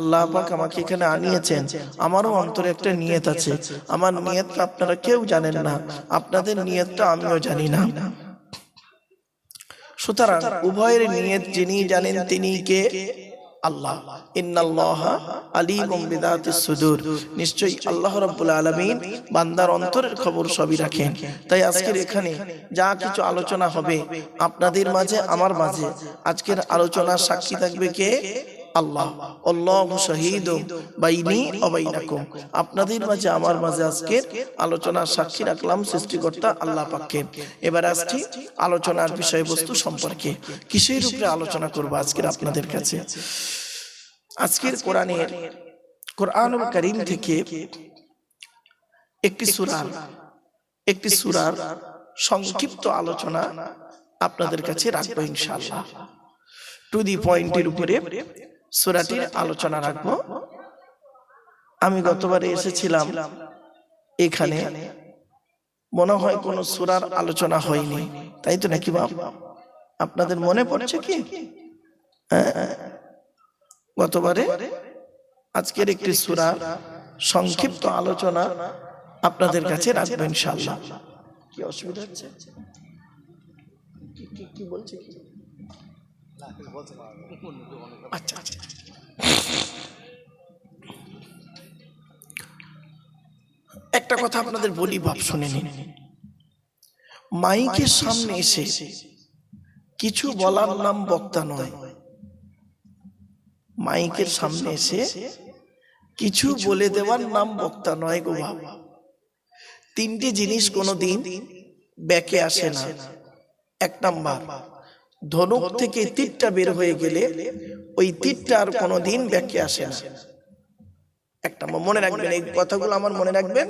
আল্লাহ পাক আমাকে এখানে আনিয়েছেন। আমারও অন্তরে একটা নিয়ত আছে। আমার নিয়তটা আপনারা কেউ জানেন না। আপনাদের নিয়তটা আমিও জানি না। সুতরাং উভয়ের নিয়ত যিনি জানেন তিনি কে? আল্লাহ। ইন্নাল্লাহ আলিমুম সুদূর। নিশ্চয়ই আল্লাহ বান্দার অন্তরের খবর সবই রাখেন। তাই আজকের এখানে যা কিছু আলোচনা হবে আপনাদের মাঝে, আমার মাঝে। আজকের আলোচনার সাক্ষী থাকবে কে? আল্লাহ, আল্লাহু শাহীদুম বাইনি ওয়া আপনাদের মাঝে, আমার মাঝে আজকের আলোচনার সাক্ষী রাখলাম সৃষ্টিকর্তা আল্লাহ পাককে। এবার আসছি আলোচনার বিষয়বস্তু সম্পর্কে। কিসের উপরে আলোচনা করব আজকের আপনাদের কাছে? আজকের কোরআনের কোরআনুল করিম থেকে একটি সূরার একটি সূরার সংক্ষিপ্ত আলোচনা আপনাদের কাছে রাখব ইনশাআল্লাহ। টু দি পয়েন্টের উপরে সূরাটির আলোচনা রাখব। আমি গতবারে এসেছিলাম। এখানে মনে হয় কোন সুরার আলোচনা হয়নি। তাই তো নাকি বাপ? আপনাদের মনে পড়ছে কি? হ্যাঁ, গতবারে আজকের একটি সূরার সংক্ষিপ্ত আলোচনা আপনাদের কাছে রাখব ইনশাআল্লাহ। কি অসুবিধা হচ্ছে? কি বলছে কি? আচ্ছা আচ্ছা। একটা কথা আপনাদের বলি, বাপ, শুনে নিন। মাইকের সামনে এসে কিছু বলার নাম বক্তা নয়। মাইকের সামনে এসে কিছু বলে দেওয়ার নাম বক্তা নয় গো বাবা তিনটি জিনিস কোনোদিন ব্যাকে আসে না। এক নাম্বার ধনুক থেকে তীরটা বের হয়ে গেলে ওই তীরটা আর কোনোদিন ব্যাকে আসে না। একটা মনে রাখবেন এই কথাগুলো আমার মনে রাখবেন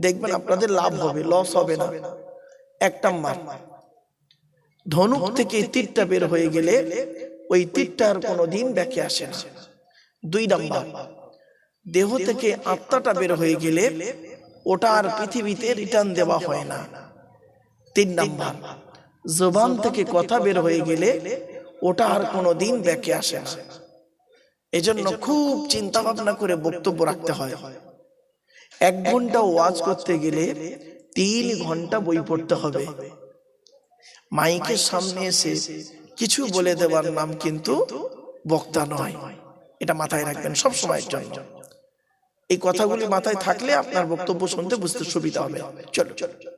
দেখবেন আপনাদের লাভ হবে লস হবে না। এক নাম্বার ধনুক থেকে তীরটা বের হয়ে গেলে ওই তীরটা আর কোনোদিন ব্যাকে আসে না। দুই নাম্বার। দেহ থেকে আত্মাটা বের হয়ে গেলে ওটা আর পৃথিবীতে রিটার্ন দেওয়া হয় না। তিন নাম্বার। জবান থেকে কথা বের হয়ে গেলে ওটা আর কোনো দিন ব্যাকে আসে না। এজন্য খুব চিন্তা ভাবনা করে বক্তব্য রাখতে হয়। এক ঘণ্টা ওয়াজ করতে গেলে তিন ঘণ্টা বই পড়তে হবে। মাইকের সামনে এসে কিছু বলে দেওয়ার নাম কিন্তু বক্তা নয়। এটা মাথায় রাখবেন সব সময়ের জন্য। এই কথাগুলি মাথায় থাকলে আপনার বক্তব্য শুনতে বুঝতে সুবিধা হবে। চলো চলো।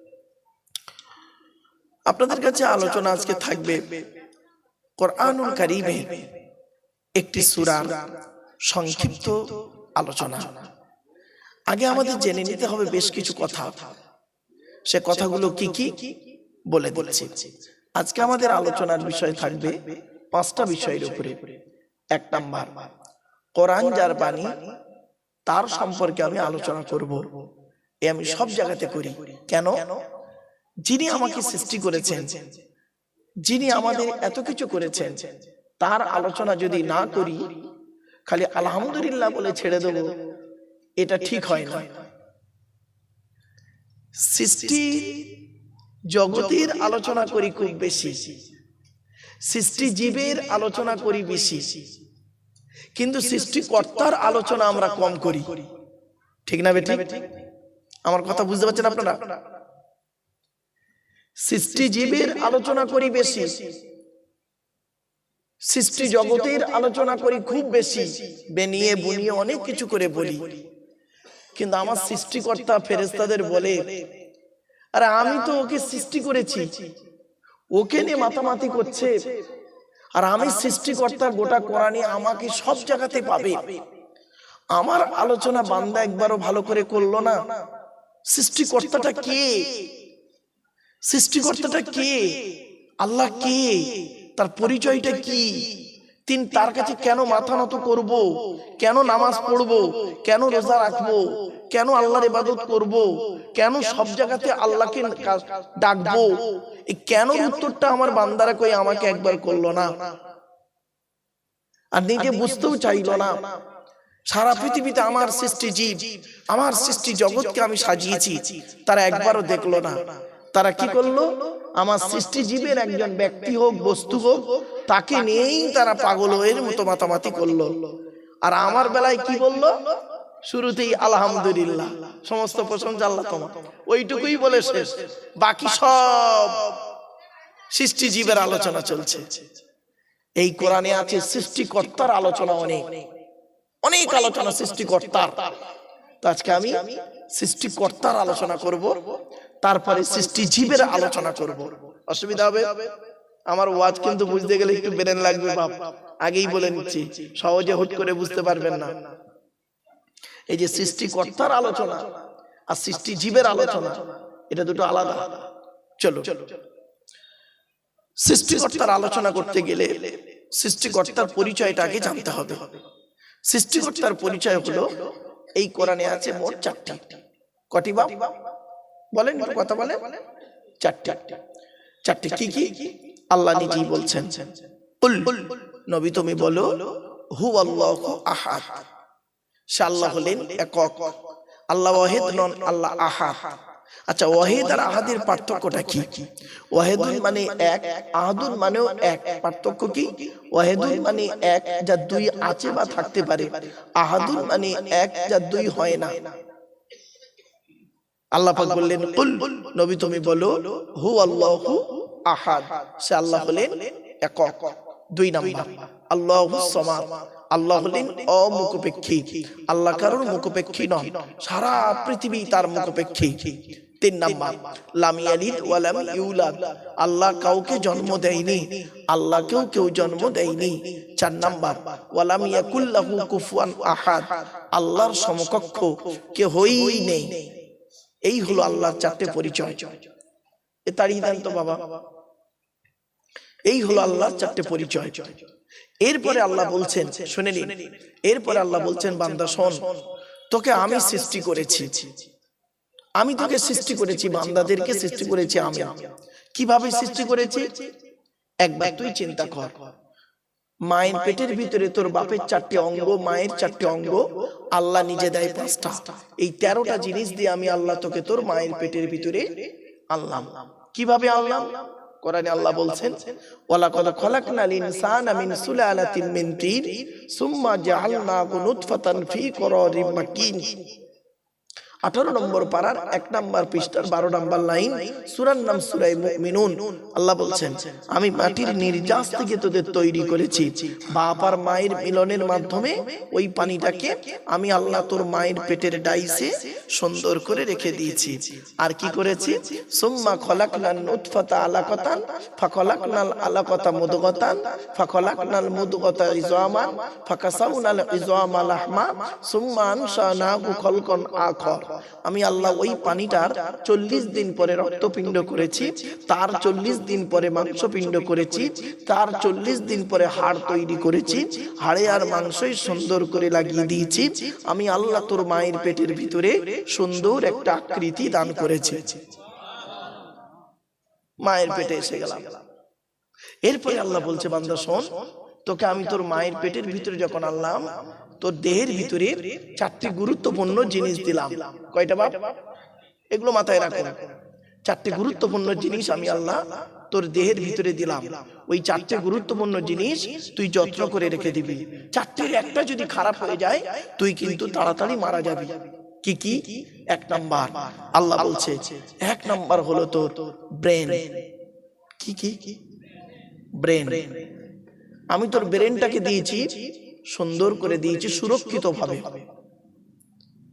আপনাদের কাছে আলোচনা আজকে থাকবে কোরআনুল কারিমের একটি সূরার সংক্ষিপ্ত আলোচনা। আগে আমাদের জেনে নিতে হবে বেশ কিছু কথা। সে কথাগুলো কি কি বলে দিচ্ছি। আজকে আমাদের আলোচনার বিষয় থাকবে পাঁচটা বিষয়ের উপরে। এক নাম্বার, কোরআন যার বাণী, তার সম্পর্কে আমি আলোচনা করব। এ আমি সব জায়গাতে করি। কেন? যিনি আমাকে সৃষ্টি করেছেন যিনি আমাদের এত কিছু করেছেন তার আলোচনা যদি না করি খালি আলহামদুলিল্লাহ বলে ছেড়ে দেব এটা ঠিক হয় না। সৃষ্টি জগতের আলোচনা করি খুব বেশি। সৃষ্টি জীবের আলোচনা করি বেশি। কিন্তু সৃষ্টিকর্তার আলোচনা আমরা কম করি। ঠিক না বেটি আমার কথা বুঝতে পারছেন আপনারা? সৃষ্টি জীবের আলোচনা করি বেশি। সৃষ্টি জগতের আলোচনা করি খুব বেশি। বেনিয়ে বুনিয়ে অনেক কিছু করে বলি। কিন্তু আমার সৃষ্টিকর্তা ফেরেস্তাদের বলে আরে আমি তো ওকে সৃষ্টি করেছি। ওকে নিয়ে মাতামাতি করছে। আর আমি সৃষ্টিকর্তা গোটা কোরআনে আমাকে সব জায়গাতে পাবে। আমার আলোচনা বান্দা একবারও ভালো করে করল না। সৃষ্টিকর্তাটা কে? সৃষ্টিকর্তাটা কে? আল্লাহ কে? তার পরিচয়টা কি? তিন তার কাছে কেন মাথা নত করব? কেন নামাজ পড়ব? কেন রোজা রাখব? কেন আল্লাহর ইবাদত করব? কেন সব জায়গাতে আল্লাহকে ডাকবো? এই কেন উত্তরটা আমার বান্দারা কই আমাকে একবার করল না? আর নিজে বুঝতেও চাইলো না। সারা পৃথিবীতে আমার সৃষ্টি জীব আমার সৃষ্টি জগৎকে আমি সাজিয়েছি তারা একবারও দেখল না। তারা কি করল? আমার সৃষ্টি জীবের একজন ব্যক্তি হোক বস্তু হোক তাকে নিয়েই তারা পাগল হয়ে মতো মাতামাতি করল। আর আমার বেলায় কি বলল? শুরুতেই আলহামদুলিল্লাহ। সমস্ত প্রশংসা আল্লাহ তোমার। ওইটুকুই বলে শেষ। বাকি সব সৃষ্টি জীবের আলোচনা চলছে। এই কোরআনে আছে সৃষ্টিকর্তার আলোচনা অনেক। অনেক। আলোচনা সৃষ্টিকর্তার। তো আজকে আমি সৃষ্টিকর্তার আলোচনা করব। তারপরে সৃষ্টি জীবের আলোচনা করব। অসুবিধা হবে? আমার ওয়াজ কিন্তু বুঝতে গেলে একটু বেরেন লাগবে বাপ আগেই বলে নিচ্ছি। সহজে হুট করে বুঝতে পারবেন না। এই যে সৃষ্টিকর্তার আলোচনা আর সৃষ্টি জীবের আলোচনা এটা দুটো আলাদা। চলো। চলো। সৃষ্টিকর্তার আলোচনা করতে গেলে সৃষ্টিকর্তার পরিচয়টা আগে জানতে হবে। সৃষ্টিকর্তার পরিচয় হলো এই কোরআনে আছে মোট চারটি। কটি বাপ? বলেন, একটু কথা বলে চারটি। চারটি কি কি? আল্লাহ নিজেই বলছেন। নবী তুমি বলো হু আল্লাহ আহাদ। সে আল্লাহ হলেন একক। আল্লাহ ওয়াহিদ নন, আল্লাহ আহাদ। আচ্ছা ওয়াহিদ আর আহাদের পার্থক্যটা কি? ওয়াহিদুল মানে এক আহাদুল মানেও এক। পার্থক্য কি? ওয়াহিদুল মানে এক যা দুই আছে বা থাকতে পারে। আহাদুল মানে এক যা দুই হয় না। আল্লাহ পাক বললেন কুল নবী তুমি বলো হু আল্লাহু আহাদ। সে আল্লাহ হলেন একক দুই নাম্বার। আল্লাহু সামাদ। আল্লাহ হলেন অমুখপেক্ষী। আল্লাহ কারোর মুখপেক্ষী নন। সারা পৃথিবী তার মুখপেক্ষী। তিন নাম্বার। লাম ইয়ালিদ ওয়া লাম ইউলাদ। আল্লাহ কাউকে জন্ম দেয়নি। আল্লাহকেও কেউ জন্ম দেয়নি। চার নাম্বার। ওয়ালাম ইয়াকুল্লাহু কুফুয়ান আহাদ। আল্লাহর সমকক্ষ কেহই নেই। এই হলো আল্লাহর চারটে পরিচয়। এ তাড়িয়ে তো বাবা। এই হলো আল্লাহর চারটে পরিচয়। এরপরে আল্লাহ বলছেন, শুনে নিন এরপরে আল্লাহ বলছেন, বান্দা, শোন, তোকে আমি সৃষ্টি করেছি। আমি তোকে সৃষ্টি করেছি, বান্দাদেরকে সৃষ্টি করেছি আমি। কীভাবে সৃষ্টি করেছি? একবার তুই চিন্তা কর। মায়ের পেটের ভিতরে তোর বাপের চারটি অঙ্গ, মায়ের চারটি অঙ্গ, আল্লাহ নিজে দেয় পাঁচটা। এই তেরোটা জিনিস দিয়ে আমি আল্লাহ তোকে তোর মায়ের পেটের ভিতরে আনলাম। কীভাবে আনলাম? কোরআনে আল্লাহ বলছেন ওয়ালা কদ খলাকনাল ইনসানা মিন সুলালাতিন মিন তিন, সুম্মা জাআলনাহু নুতফাতান ফি করারিম মাকিন। আঠারো নম্বর পাড়ার এক নম্বর পৃষ্ঠার বারো নম্বর লাইন, সুরার নাম সুরাই মিনুন আল্লাহ বলছেন, আমি মাটির নির্যাস থেকে তোদের তৈরি করেছি। বাপ আর মায়ের মিলনের মাধ্যমে ওই পানিটাকে আমি আল্লাহ তোর মায়ের পেটের ডাইসে সুন্দর করে রেখে দিয়েছি। আর কি করেছি? সুম্মা খলাকনাল নুতফাতা আলাকতান, ফাখলাকনাল আলাকতা মুদগতান, ফাখলাকনাল মুদগতা ইজওয়ামান ফাকাসাউনাল ইজওয়ামা লাহমা, সুম্মা আনশানাহু খলকন আখর। আমি আল্লাহ ওই পানিটার চল্লিশ দিন পরে রক্তপিণ্ড করেছি, তার চল্লিশ দিন পরে মাংসপিণ্ড করেছি, তার চল্লিশ দিন পরে হাড় তৈরি করেছি, হাড়ে আর মাংসই সুন্দর করে লাগিয়ে দিয়েছি। আমি আল্লাহ তোর মায়ের পেটের ভিতরে সুন্দর একটা আকৃতি দান করেছি। মায়ের পেটে এসে গেলাম। এরপরে আল্লাহ বলছে, বান্দা শোন, তোকে আমি তোর মায়ের পেটের ভিতরে যখন আনলাম তোর দেহের ভিতরে চারটি গুরুত্বপূর্ণ জিনিস দিলাম। কয়টা বাপ? এগুলো মাথায় রাখো। চারটি গুরুত্বপূর্ণ জিনিস আমি আল্লাহ তোর দেহের ভিতরে দিলাম। ওই চারটে গুরুত্বপূর্ণ জিনিস তুই যত্ন করে রেখে দিবি। চারটির একটা যদি খারাপ হয়ে যায়, তুই কিন্তু তাড়াতাড়ি মারা যাবি। কি কি? এক নাম্বার। আল্লাহ বলছে, এক নাম্বার হলো তোর ব্রেন। কি কি? ব্রেন। আমি তোর ব্রেনটাকে দিয়েছি সুন্দর করে দিয়েছি সুরক্ষিত ভাবে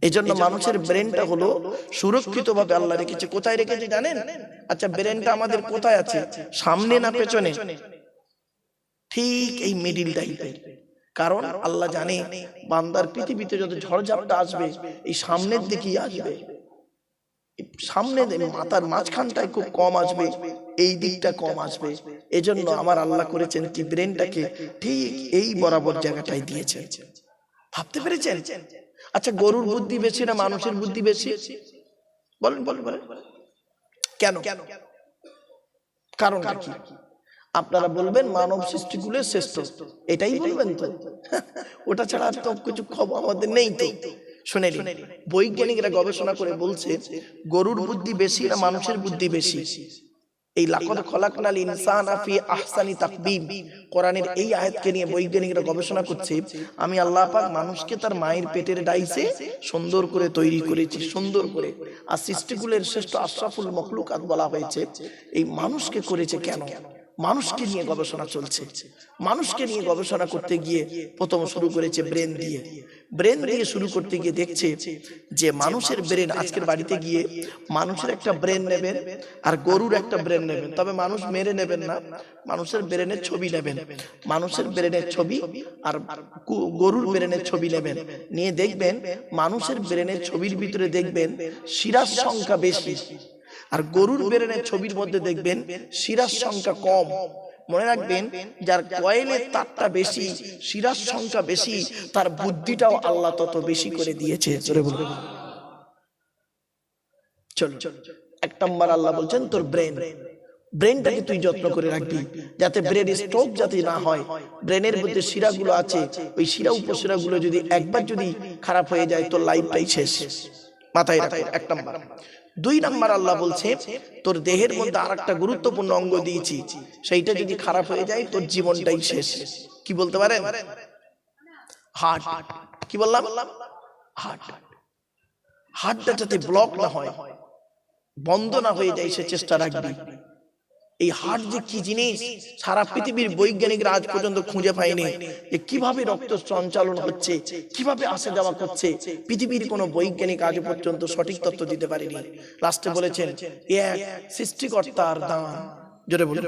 এই জন্য মানুষের ব্রেনটা হলো সুরক্ষিত ভাবে আল্লাহ রেখেছে। কোথায় রেখেছে জানেন? আচ্ছা ব্রেনটা আমাদের কোথায় আছে? সামনে না পেছনে? ঠিক এই মিডিল টাইপের কারণ আল্লাহ জানে বান্দার পৃথিবীতে যত ঝড়ঝাপটা আসবে এই সামনের দিকেই আসবে। সামনে মাথার মাঝখানটায় খুব কম আসবে এই দিকটা কম আসবে। এজন্য আমার আল্লাহ করেছেন কি ব্রেনটাকে ঠিক এই বরাবর জায়গাটায় দিয়েছেন। ভাবতে পেরেছেন? আচ্ছা গরুর বুদ্ধি বেশি না মানুষের বুদ্ধি বেশি? বলেন বলেন বলেন। কেন? কেন? কারণ কি? আপনারা বলবেন মানব সৃষ্টিগুলো শ্রেষ্ঠ। এটাই বলবেন তো? ওটা ছাড়া আর তো কিছু খবর আমাদের নেই তো? শুনে বৈজ্ঞানিকরা গবেষণা করে বলছে গরুর বুদ্ধি বেশি না মানুষের বুদ্ধি বেশি। এই লাকদ খলাকনাল ইনসানা ফি আহসানি তাকবীম। কোরআনের এই আয়াতকে নিয়ে বৈজ্ঞানিকরা গবেষণা করছে, আমি আল্লাহ পাক মানুষকে তার মায়ের পেটের ডাইসে সুন্দর করে তৈরি করেছি, সুন্দর করে। আর সৃষ্টিকুলের শ্রেষ্ঠ আশরাফুল মখলুকাত বলা হয়েছে, এই মানুষকে করেছে কেন? মানুষকে নিয়ে গবেষণা চলছে। মানুষকে নিয়ে গবেষণা করতে গিয়ে প্রথম শুরু করেছে ব্রেন দিয়ে। ব্রেন দিয়ে শুরু করতে গিয়ে দেখছে যে মানুষের ব্রেন আজকের বাড়িতে গিয়ে মানুষের একটা ব্রেন নেবেন আর গরুর একটা ব্রেন নেবেন। তবে মানুষ মেরে নেবেন না। মানুষের ব্রেনের ছবি নেবেন। মানুষের ব্রেনের ছবি আর গরুর ব্রেনের ছবি নেবেন। নিয়ে দেখবেন মানুষের ব্রেনের ছবির ভিতরে দেখবেন শিরার সংখ্যা বেশি। আর গরুর ব্রেনের ছবির মধ্যে দেখবেন শিরার সংখ্যা কম। মনে রাখবেন, যার কয়েলের তারটা বেশি, শিরার সংখ্যা বেশি, তার বুদ্ধিটাও আল্লাহ তত বেশি করে দিয়েছে। নম্বর আল্লাহ বলছেন, তোর ব্রেন, ব্রেনটাকে তুই যত্ন করে রাখবি, যাতে যাতে না হয়। ব্রেনের মধ্যে শিরাগুলো আছে, ওই শিরা উপশিরাগুলো যদি একবার যদি খারাপ হয়ে যায়, তোর লাইফটাই শেষ। মাথায় রাখো, এক নম্বর। দুই নাম্বার আল্লাহ বলছে, তোর দেহের মধ্যে আর একটা গুরুত্বপূর্ণ অঙ্গ দিয়েছি। সেইটা যদি খারাপ হয়ে যায়, তোর জীবনটাই শেষ। কি বলতে পারেন? হার্ট কি বললাম? হার্ট হার্টটা যাতে ব্লক না হয়, বন্ধ না হয়ে যায়, সে চেষ্টা রাখবি। এই হার্ট যে কি জিনিস? সারা পৃথিবীর বৈজ্ঞানিকরা আজ পর্যন্ত খুঁজে পায়নি যে কীভাবে রক্ত সঞ্চালন হচ্ছে, কীভাবে আসা যাওয়া করছে। পৃথিবীর কোনো বৈজ্ঞানিক আজ পর্যন্ত সঠিক তথ্য দিতে পারেনি। লাস্টে বলেছেন এক সৃষ্টিকর্তার দান। জোরে বলে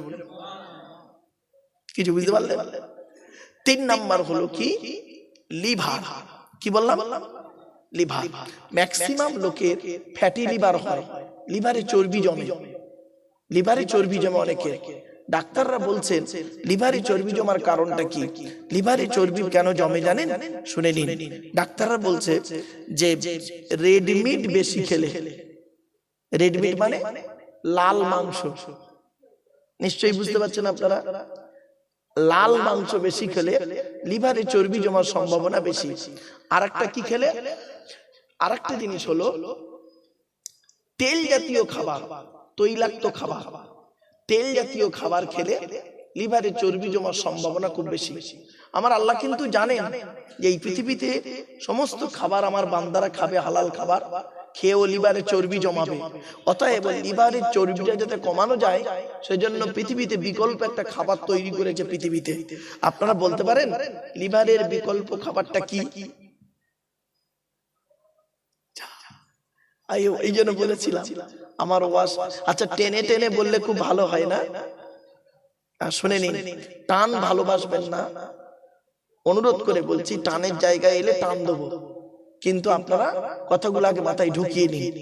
কিছু বুঝতে পারলে তিন নাম্বার হলো কি? লিভার। কি বললাম? লিভার। ম্যাক্সিমাম লোকের ফ্যাটি লিভার হয়। লিভারে চর্বি জমে। লিভারে চর্বি জমে অনেকের। ডাক্তাররা বলছেন লিভারে চর্বি জমার কারণটা কি? লিভারে চর্বি কেন জমে জানেন? শুনে নিন। ডাক্তাররা বলছে যে রেড মিট বেশি খেলে। রেড মিট মানে লাল মাংস। নিশ্চয়ই বুঝতে পারছেন আপনারা? লাল মাংস বেশি খেলে লিভারে চর্বি জমার সম্ভাবনা বেশি। আর একটা কি খেলে? আর একটা জিনিস হলো তেল জাতীয় খাবার। তৈলাক্ত খাবার। তেল জাতীয় খাবার খেলে লিভারে চর্বি জমার সম্ভাবনা খুব বেশি। আমার আল্লাহ কিন্তু জানেন যে এই পৃথিবীতে সমস্ত খাবার আমার বান্দারা খাবে, হালাল খাবার, খেয়েও লিভারে চর্বি জমাবে। অতএব লিভারের চর্বিটা যাতে কমানো যায়, সেজন্য পৃথিবীতে বিকল্প একটা খাবার তৈরি করেছে পৃথিবীতে। আপনারা বলতে পারেন, লিভারের বিকল্প খাবারটা কি? এই জন্য বলেছিলাম আমার ওয়াজ আচ্ছা টেনে টেনে বললে খুব ভালো হয় না? আর শুনে নিন টান ভালোবাসবেন না? অনুরোধ করে বলছি টানের জায়গায় এলে টান দেবো। কিন্তু আপনারা কথাগুলো আগে মাথায় ঢুকিয়ে নিন।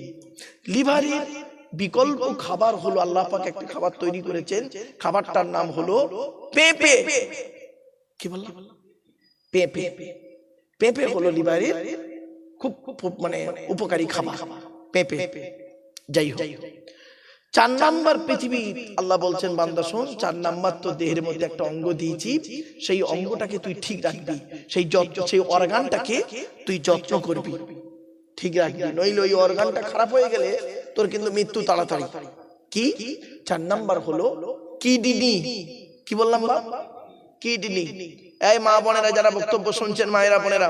লিভারের বিকল্প খাবার হলো আল্লাহ পাক একটা খাবার তৈরি করেছেন। খাবারটার নাম হলো পেঁপে। কি বললাম? পেঁপে। পেঁপে। হলো লিভারের খুব খুব মানে উপকারী খাবার। পেঁপে। যাই হোক, চার নাম্বার পৃথিবী, আল্লাহ বলছেন, বান্দা, শোন, চার নাম্বার তো দেহের মধ্যে একটা অঙ্গ দিয়েছি, সেই অঙ্গটাকে তুই ঠিক রাখবি, সেই যত্ন সেই অর্গানটাকে তুই যত্ন করবি। ঠিক রাখবি, নইলে ওই অর্গানটা খারাপ হয়ে গেলে তোর কিন্তু মৃত্যু তাড়াতাড়ি। কি? চার নাম্বার হলো কিডনি। কি বললাম বাপ? কিডনি। এই মা বোনেরা যারা বক্তব্য শুনছেন, মায়েরা বোনেরা,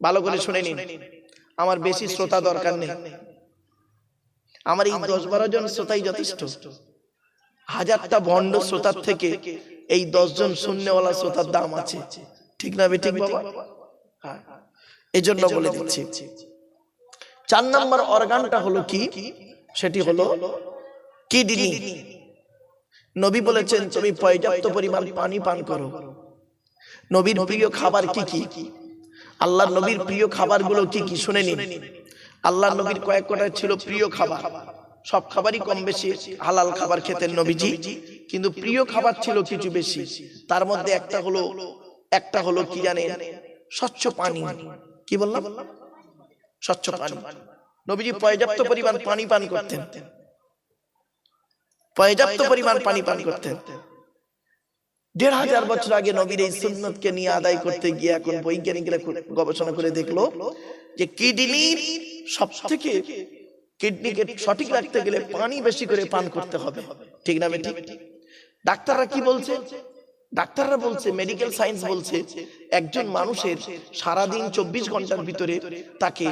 ভালো করে শুনে নিন। আমার বেশি শ্রোতা দরকার নেই। আমার এই দশ বারো জন শ্রোতাই যথেষ্ট। হাজারটা ভণ্ড শ্রোতার থেকে এই দশ জন শূন্যওয়ালা শ্রোতার দাম আছে। ঠিক না বে ঠিক বাবা? হ্যাঁ। এই জন্য বলে দিচ্ছি। চার নাম্বার অর্গানটা হলো কি? সেটি হলো কিডনি। নবী বলেছেন তুমি পর্যাপ্ত পরিমাণ পানি পান করো। নবীর প্রিয় খাবার কি? কি? আল্লাহ নবীর প্রিয় খাবারগুলো কি কি শুনে নিন আল্লাহ নবীর কয়েক কটা ছিল প্রিয় খাবার। সব খাবারই কম বেশি হালাল খাবার খেতেন নবীজি, কিন্তু প্রিয় খাবার ছিল কিছু বেশি। তার মধ্যে একটা হলো একটা হলো কি জানেন স্বচ্ছ পানি। কি বললাম? স্বচ্ছ পানি। নবীজি পর্যাপ্ত পরিমাণ পানি পান করতেন। পর্যাপ্ত পরিমাণ পানি পান করতেন। দেড় হাজার বছর আগে নবীর এই সুন্নতকে নিয়ে আদায় করতে গিয়ে এখন বৈজ্ঞানিকরা গবেষণা করে দেখল যে কিডনির সব থেকে কিডনিকে সঠিক রাখতে গেলে পানি বেশি করে পান করতে হবে। ঠিক না ঠিক ডাক্তাররা কি বলছে? ডাক্তাররা বলছে মেডিকেল সায়েন্স বলছে একজন মানুষের সারাদিন চব্বিশ ঘণ্টার ভিতরে তাকে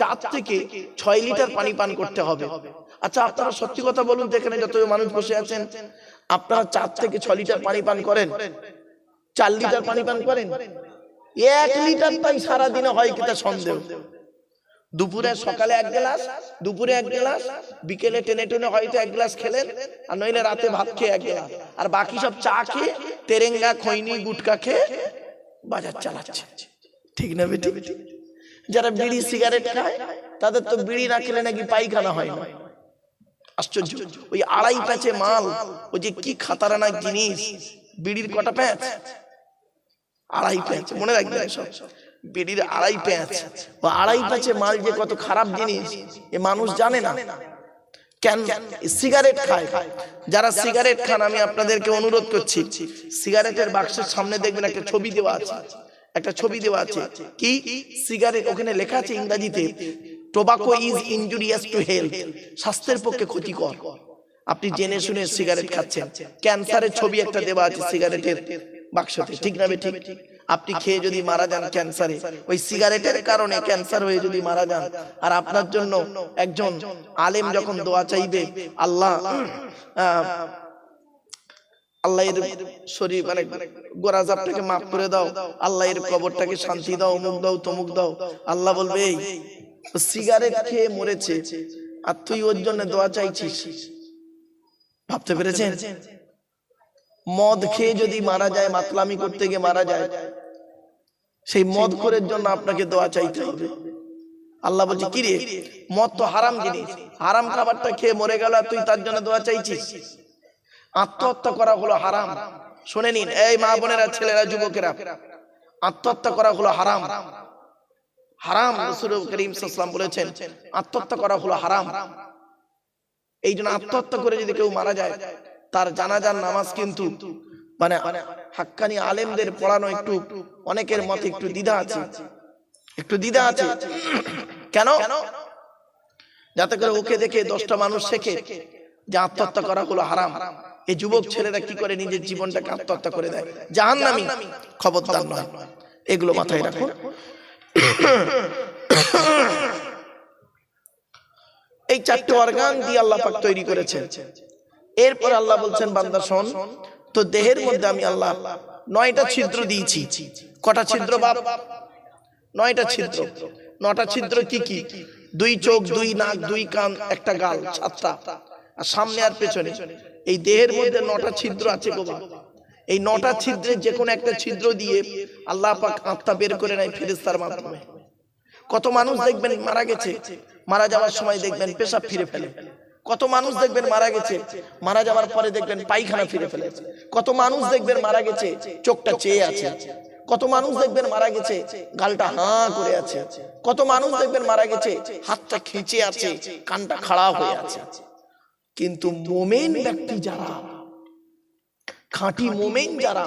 চার থেকে ছয় লিটার পানি পান করতে হবে। আচ্ছা আপনারা সত্যি কথা বলুন তো এখানে যত মানুষ বসে আছেন। আপনারা চার থেকে ছ লিটার পানি পান করেন। চার লিটার পানি পান করেন। এক লিটার তাই সারাদিনে হয় কিনা সন্দেহ? দুপুরে সকালে এক গ্লাস দুপুরে এক গ্লাস বিকেলে টেনে টেনে হয়তো এক গ্লাস খেলেন আর নইলে রাতে ভাত খেয়ে এক গ্লাস। আর বাকি সব চা খেয়ে তেরেঙ্গা খৈনি গুটকা খেয়ে বাজার চালাচ্ছে। ঠিক না বেটি? যারা বিড়ি সিগারেট খায় তাদের তো বিড়ি না খেলে নাকি পায়খানা হয় না। আশ্চর্য। ওই আড়াই প্যাচে মাল ওই যে কি খাতারানা জিনিস বিড়ির কটা প্যাচ। আড়াই প্যাচ মনে রাখবেন সব। বিড়ির আড়াই প্যাচ। ও আড়াই প্যাচে মাল যে কত খারাপ জিনিস এ মানুষ জানে না। কেন? সিগারেট খায়। যারা সিগারেট খান আমি আপনাদেরকে অনুরোধ করছি। সিগারেটের বাক্সের সামনে দেখবেন একটা ছবি দেওয়া আছে। একটা ছবি দেওয়া আছে। কি? সিগারেট ওখানে লেখা আছে ইংরেজিতে। Tobacco is injurious to health স্বাস্থ্যের পক্ষে ক্ষতিকর। আপনি জেনে শুনে সিগারেট খাচ্ছেন। ক্যান্সারের ছবি একটা দেওয়া আছে সিগারেটের। বাক্সতে ঠিক না ঠিক আপনি খেয়ে যদি মারা যান ক্যান্সারে। ওই সিগারেটের কারণে ক্যান্সার হয়ে যদি মারা যান। আর আপনার জন্য একজন আলেম যখন দোয়া চাইবে আল্লাহ আল্লাহ এর শরীর মানে গোরাজাবটাকে মাফ করে দাও। আল্লাহ এর কবরটাকে শান্তি দাও অমুক দাও তমুক দাও। আল্লাহ বলবে এই সিগারেট খেয়ে মরেছে, আর তুই ওর জন্য দোয়া চাইছিস। ভাবতে পেরেছেন? মদ খেয়ে যদি মারা যায়, মাতলামি করতে গিয়ে মারা যায়, সেই মদ খোরের জন্য আপনাকে দোয়া চাইতে হবে। আল্লাহ বলছে, কি রে? মদ তো হারাম জিনিস। হারাম খাবারটা খেয়ে মরে গেল তুই তার জন্য দোয়া চাইছিস? আত্মহত্যা করা হলো হারাম। শুনে নিন, এই মা বোনেরা, ছেলেরা, যুবকেরা, আত্মহত্যা করা হলো হারাম। হারাম রসুল করিম সাল্লাম বলেছেন, আত্মহত্যা করা হলো হারাম। এই জন্য আত্মহত্যা করে যদি কেউ মারা যায়, তার জানাজার নামাজ কিন্তু মানে হাক্কানি আলেমদের পড়ানো একটু, অনেকের মতে একটু দ্বিধা আছে। একটু দ্বিধা আছে। কেন? যাতে করে ওকে দেখে দশটা মানুষ শেখে যে আত্মহত্যা করা হলো হারাম। এই যুবক ছেলেরা কি করে নিজের জীবনটাকে আত্মহত্যা করে দেয়? জাহান নামি খবরদার নয়। এগুলো মাথায় রাখুন। এই চারটে অর্গান দিয়ে আল্লাহ পাক তৈরি করেছেন। এরপর আল্লাহ বলছেন, বান্দা, শোন তো দেহের মধ্যে আমি আল্লাহ নয়টা ছিদ্র দিয়েছি। কটা ছিদ্র বাপ? নয়টা ছিদ্র। নটা ছিদ্র কি কি? দুই চোখ, দুই নাক, দুই কান, একটা গাল, সাতটা। আর সামনে আর পেছনে। এই দেহের মধ্যে নটা ছিদ্র আছে গো বাপ। এই নটা ছিদ্রে যে কোনো একটা ছিদ্র দিয়ে আল্লাহ পাক আত্মা বের করে নেয় ফেরেস্তার মাধ্যমে। কত মানুষ দেখবেন মারা গেছে মারা যাওয়ার সময় দেখবেন পেশাব ফিরে ফেলে। কত মানুষ দেখবেন মারা গেছে মারা যাওয়ার পরে দেখবেন পায়খানা ফিরে ফেলেছে। কত মানুষ দেখবেন মারা গেছে চোখটা চেয়ে আছে। কত মানুষ দেখবেন মারা গেছে গালটা হাঁ করে আছে। কত মানুষ দেখবেন মারা গেছে হাতটা খিঁচে আছে কানটা খাড়া হয়ে আছে। কিন্তু মোমেন ব্যক্তি যারা খাঁটি মোমেন যারা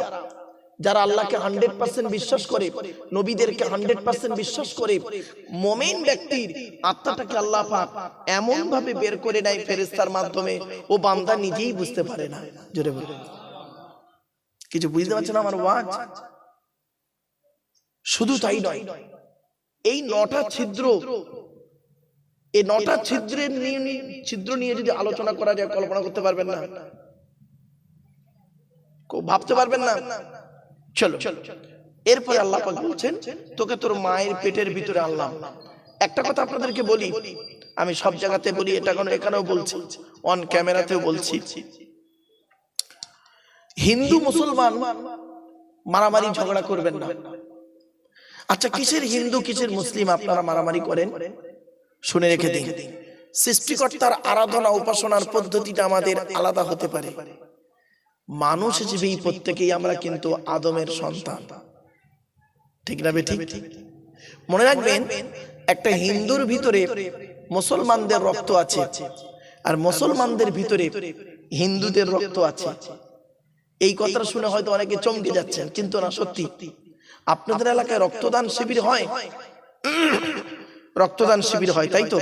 যারা আল্লাহকে হান্ড্রেড পার্সেন্ট বিশ্বাস করে নবীদেরকে হান্ড্রেড পার্সেন্ট বিশ্বাস করে মোমেন ব্যক্তির আত্মাটাকে আল্লাহ পাক এমন ভাবে বের করে নেয় ফেরেস্তার মাধ্যমে ও বান্দা নিজেই বুঝতে পারে না। জোরে বলে কিছু বুঝতে পারছেন আমার ওয়াজ? শুধু তাই নয় এই নটা ছিদ্র এই নটা ছিদ্রের নিয়ে ছিদ্র নিয়ে যদি আলোচনা করা যায় কল্পনা করতে পারবেন না। ভাবতে পারবেন না। চলো। এরপরে আল্লাহ বলছেন, তোকে তোর মায়ের পেটের ভিতরে আনলাম। একটা কথা আপনাদেরকে বলি, আমি সব জায়গাতে বলি, এটা কোনো এখানেও বলছি অন ক্যামেরাতেও বলছি। হিন্দু, মুসলমান মারামারি ঝগড়া করবেন না। আচ্ছা কিসের হিন্দু, কিসের মুসলিম আপনারা মারামারি করেন? শুনে রেখে দিন সৃষ্টিকর্তার আরাধনা, উপাসনার পদ্ধতিটা আমাদের আলাদা হতে পারে। মানুষ হিসেবে এই প্রত্যেকেই আমরা কিন্তু আদমের সন্তান। ঠিক না ঠিক? মনে রাখবেন একটা হিন্দুর ভিতরে মুসলমানদের রক্ত আছে আর মুসলমানদের ভিতরে হিন্দুদের রক্ত আছে। এই কথাটা শুনে হয়তো অনেকে চমকে যাচ্ছেন কিন্তু না সত্যি। আপনাদের এলাকায় রক্তদান শিবির হয়? রক্তদান শিবির হয় তাই তো?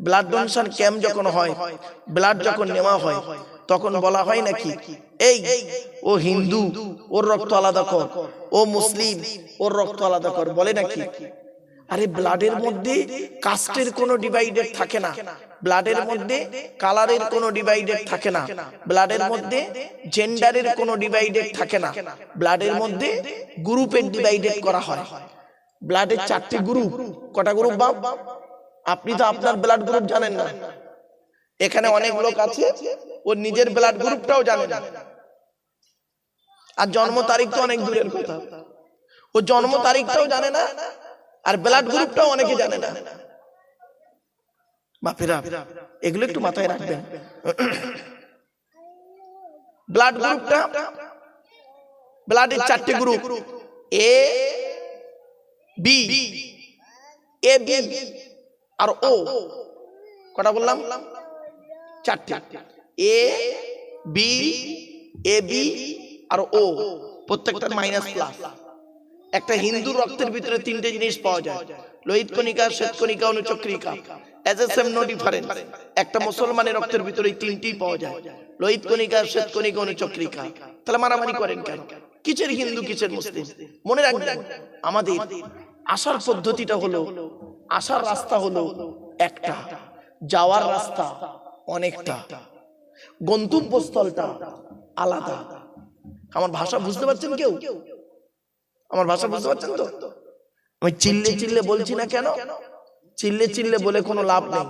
ব্লাড ডোনেশন ক্যাম্প যখন হয় ব্লাড যখন নেওয়া হয় তখন বলা হয় নাকি এই ও হিন্দু ওর রক্ত আলাদা কর ও মুসলিম ওর রক্ত আলাদা কর বলে নাকি? আরে ব্লাডের মধ্যে কাস্টের কোনো ডিভাইডেড থাকে না। ব্লাডের মধ্যে কালারের কোনো ডিভাইডেড থাকে না। ব্লাডের মধ্যে জেন্ডারের কোনো ডিভাইডেড থাকে না। ব্লাডের মধ্যে গ্রুপের ডিভাইডেড করা হয়। ব্লাডের চারটি গ্রুপ কটা গ্রুপ বাপ? আপনি তো আপনার ব্লাড গ্রুপ জানেন না। এখানে অনেক লোক আছে ও নিজের ব্লাড গ্রুপটাও জানে না। আর জন্ম তারিখ তো অনেক দূরের কথা। ও জন্ম তারিখটাও জানে না আর ব্লাড গ্রুপটাও অনেকে জানে না। বাপেরা এগুলো একটু মাথায় রাখবেন। ব্লাড গ্রুপটা ব্লাডের চারটে group A B A B R O কটা বললাম? চারটে। এ বি এ বি আর ও প্রত্যেকটা মাইনাস প্লাস একটা হিন্দু রক্তের ভিতরে তিনটে জিনিস পাওয়া যায়। লোহিত কণিকা শ্বেত কণিকা অনুচক্রিকা। As a same no difference একটা মুসলমানের রক্তের ভিতরে তিনটি পাওয়া যায়। লোহিত কণিকা অনুচক্রিকা। তাহলে মারামারি করেন কেন? কিসের হিন্দু কিচের মুসলিম? মনে রাখবেন আমাদের আসার পদ্ধতিটা হলো আসার রাস্তা হলো একটা। যাওয়ার রাস্তা। অনেকটা। গন্তব্যস্থলটা আলাদা। আমার ভাষা বুঝতে পারছেন কেউ? আমার ভাষা বুঝতে পারছেন তো? আমি চিল্লে চিল্লে বলছি না কেন? চিল্লে চিল্লে বলে কোনো লাভ নেই।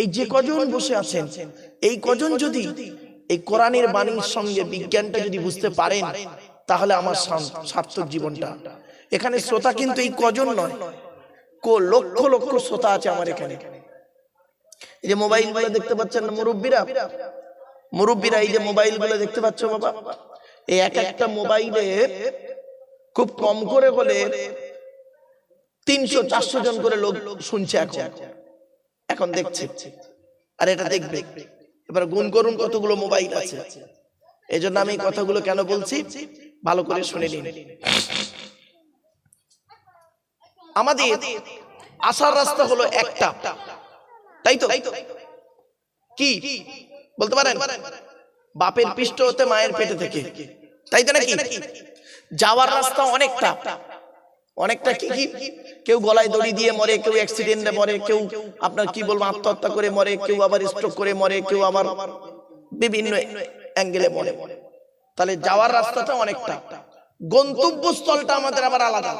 এই যে কজন বসে আছেন, এই কজন যদি এই কোরআনের বাণীর সঙ্গে বিজ্ঞানটা যদি বুঝতে পারেন, তাহলে আমার সার্থক জীবনটা। এখানে শ্রোতা কিন্তু এই কজন নয়। কো লক্ষ লক্ষ শ্রোতা আছে আমার এখানে। এই যে মোবাইলগুলো দেখতে পাচ্ছেন না মুরব্বীরা? মুরব্বীরা এই যে মোবাইলগুলো দেখতে পাচ্ছ বাবা, এই এক একটা মোবাইলে খুব কম করে হলে তিনশো, চারশো জন করে লোক শুনছে এখন। এখন দেখছে। আর এটা দেখবে। এবার গুণ করুন কতগুলো মোবাইল আছে। এই জন্য আমি কথাগুলো কেন বলছি? ভালো করে শুনে নিন। আমাদের আসার রাস্তা হলো একটা। তাই তো? কি? বলতে পারেন? বাপের পৃষ্ঠ হতে মায়ের পেটে থেকে। তাই তো নাকি? যাওয়ার রাস্তা অনেকটা। অনেকটা কি কি? কেউ গলায় দড়ি দিয়ে মরে, কেউ অ্যাক্সিডেন্টে মরে, কেউ আপনার কি বলব, আত্মহত্যা করে মরে, কেউ আবার স্ট্রোক করে মরে, কেউ আবার বিভিন্ন অ্যাঙ্গেলে মরে। তাহলে যাওয়ার রাস্তাটা অনেকটা। গন্তব্যস্থলটা আমাদের আবার আলাদা।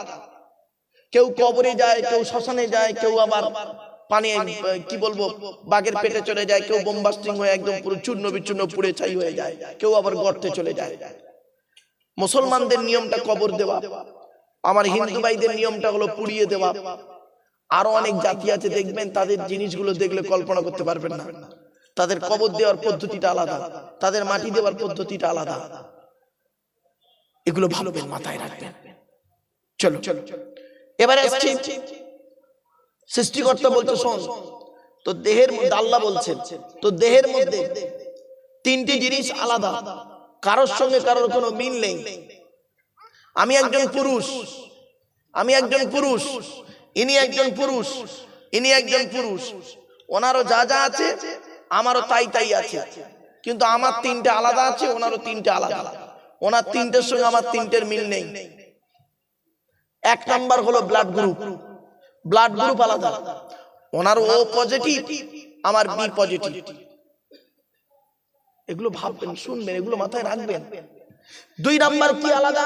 কেউ কবরে যায়, কেউ শ্মশানে যায়, কেউ আবার পানি কি বলব বাঘের পেটে চলে যায় কেউ বোমবাস্টিং হয়ে একদম পুরো চূর্ণ বিচূর্ণ পুড়ে ছাই হয়ে যায় কেউ আবার গর্তে চলে যায়। মুসলমানদের নিয়মটা কবর দেওয়া আমার হিন্দু ভাইদের নিয়মটা হলো পুড়িয়ে দেওয়া। আরও অনেক জাতি আছে দেখবেন তাদের জিনিসগুলো দেখলে কল্পনা করতে পারবেন না। তাদের কবর দেওয়ার পদ্ধতিটা আলাদা। তাদের মাটি দেওয়ার পদ্ধতিটা আলাদা। এগুলো ভালো মাথায় রাখবেন। চলো। চলো এবারে আসছি সৃষ্টিকর্তা বলছে শোন তো দেহের মধ্যে আল্লাহ বলছেন তো দেহের মধ্যে তিনটি জিনিস আলাদা। কারোর সঙ্গে কারোর কোনো মিল নেই। আমি একজন পুরুষ। আমি একজন পুরুষ। ইনি একজন পুরুষ। ইনি একজন পুরুষ। ওনারও যা যা আছে আমারও তাই তাই আছে। কিন্তু আমার তিনটে আলাদা আছে ওনারও তিনটে আলাদা। ওনার তিনটের সঙ্গে আমার তিনটের মিল নেই। এক নাম্বার হলো ব্লাড গ্রুপ ব্লাড গ্রুপ আলাদা। ওনার ও পজিটিভ আমার বি পজিটিভ এগুলো ভাববেন, শুনবেন, এগুলো মাথায় রাখবেন। দুই নাম্বার কি আলাদা?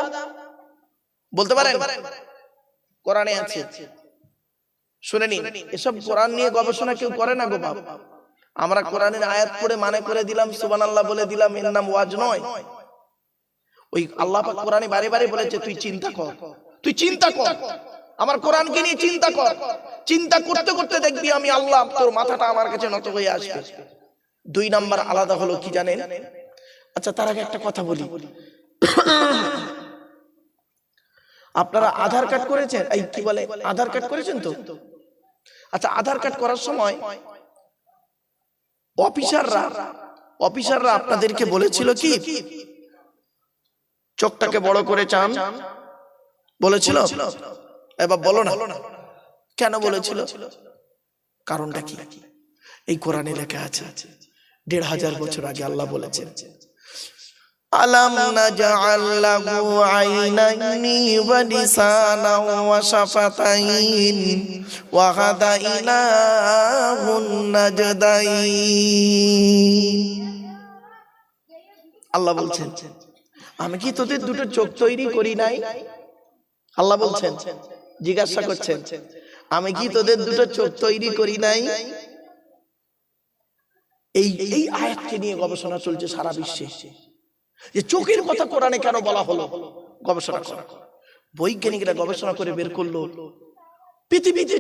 বলতে পারেন? কোরআনে আছে। শুনে নিন, এসব কোরআন নিয়ে গবেষণা কেউ করে না গো বাপ? আমরা কোরআনের আয়াত পড়ে মানে করে দিলাম সুবান আল্লাহ বলে দিলাম, এর নাম ওয়াজ নয়। ওই আল্লাহ কোরআনে বারে বারে বলেছে, তুই চিন্তা কর, তুই চিন্তা কর। আমার কোরআনকে নিয়ে চিন্তা কর। চিন্তা করতে করতে দেখবি আমি আল্লাহ, তোর মাথাটা আমার কাছে নত হয়ে আসবে। দুই নাম্বার আলাদা হলো কি জানেন? আচ্ছা তার আগে একটা কথা বলি। আপনারা আধার কার্ড করেছেন? এই কি বলে? আধার কার্ড করেছেন তো? আচ্ছা আধার কার্ড করার সময় অফিসাররা অফিসাররা আপনাদেরকে বলেছিল কি? চোখটাকে বড় করে চান। বলেছিল? এবার বলো না। কেন বলেছিল? কারণটা কি? এই কোরআনে লেখা আছে দেড় হাজার বছর আগে আল্লাহ বলেছেন আলাম নাজআল লাহু আইনাইনি ওয়া লিসানান ওয়া শাফাতাইন ওয়া হাদাইনাহুন নাজদাইন। আল্লাহ বলছেন আমি কি তোদের দুটো চোখ তৈরি করি নাই? আল্লাহ বলছেন জিজ্ঞাসা করছেন আমি কি তোদের দুটো চোখ তৈরি করি নাই? এই এই আয়াতকে নিয়ে গবেষণা চলছে সারা বিশ্বে। যে চোখের কথা কোরআনে কেন বলা হলো? গবেষণা করা। বৈজ্ঞানিকরা গবেষণা করে বের করল। পৃথিবীতে